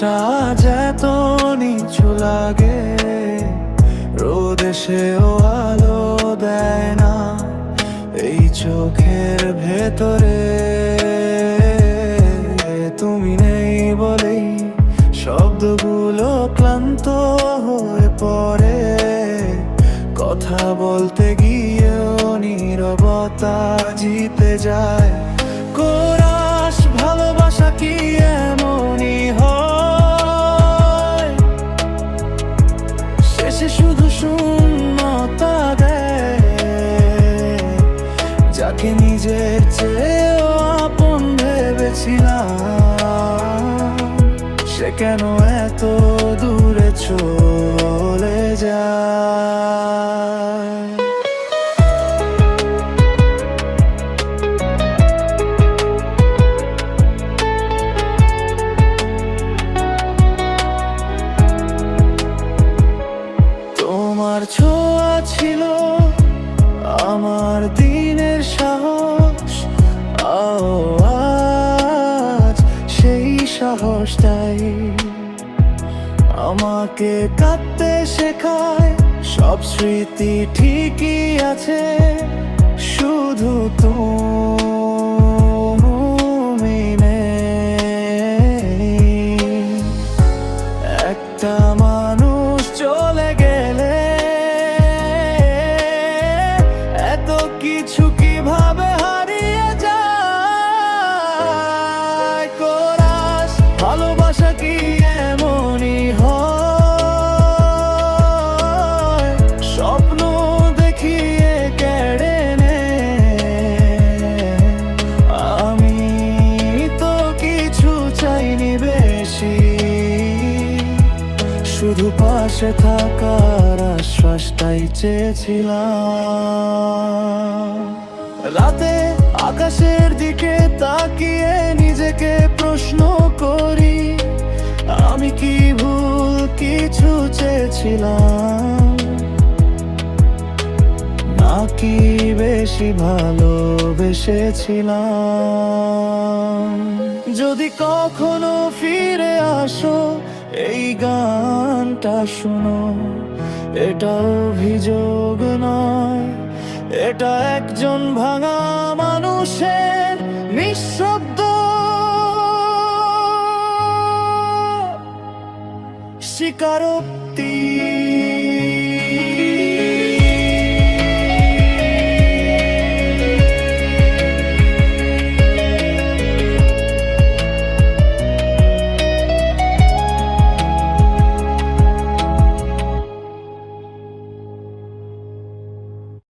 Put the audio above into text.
আকাশটা যেত নিচু লাগে। রোদ এসেও আলো দেয় না এই চোখের ভেতরে। তুমি নেই বলেই শব্দগুলো ক্লান্ত হয়ে পড়ে। কথা বলতে গিয়েও নীরবতা জিতে যায়। কোরাস ভালোবাসা কি যাকে নিজের চেয়েও আপন ভেবেছিলাম। সে কেন এত দূরে চলে যায়? তোমার ছোঁয়া ছিল সেই সাহসটাই আমাকে কাঁদতে শেখায়। সব স্মৃতি ঠিকই আছে শুধু তুমি পাশে থাকার আশ্বাসটাই চেয়েছিলাম। রাতে আকাশের দিকে তাকিয়ে নিজেকে প্রশ্ন করি, আমি কি ভুল কিছু চেয়েছিলাম? নাকি বেশি ভালোবেসেছিলাম? যদি কখনো ফিরে আসো, এই গানটা শোনো। এটা অভিযোগ নয়। এটা একজন ভাঙা মানুষের নিঃশব্দ। স্বীকারোক্তি।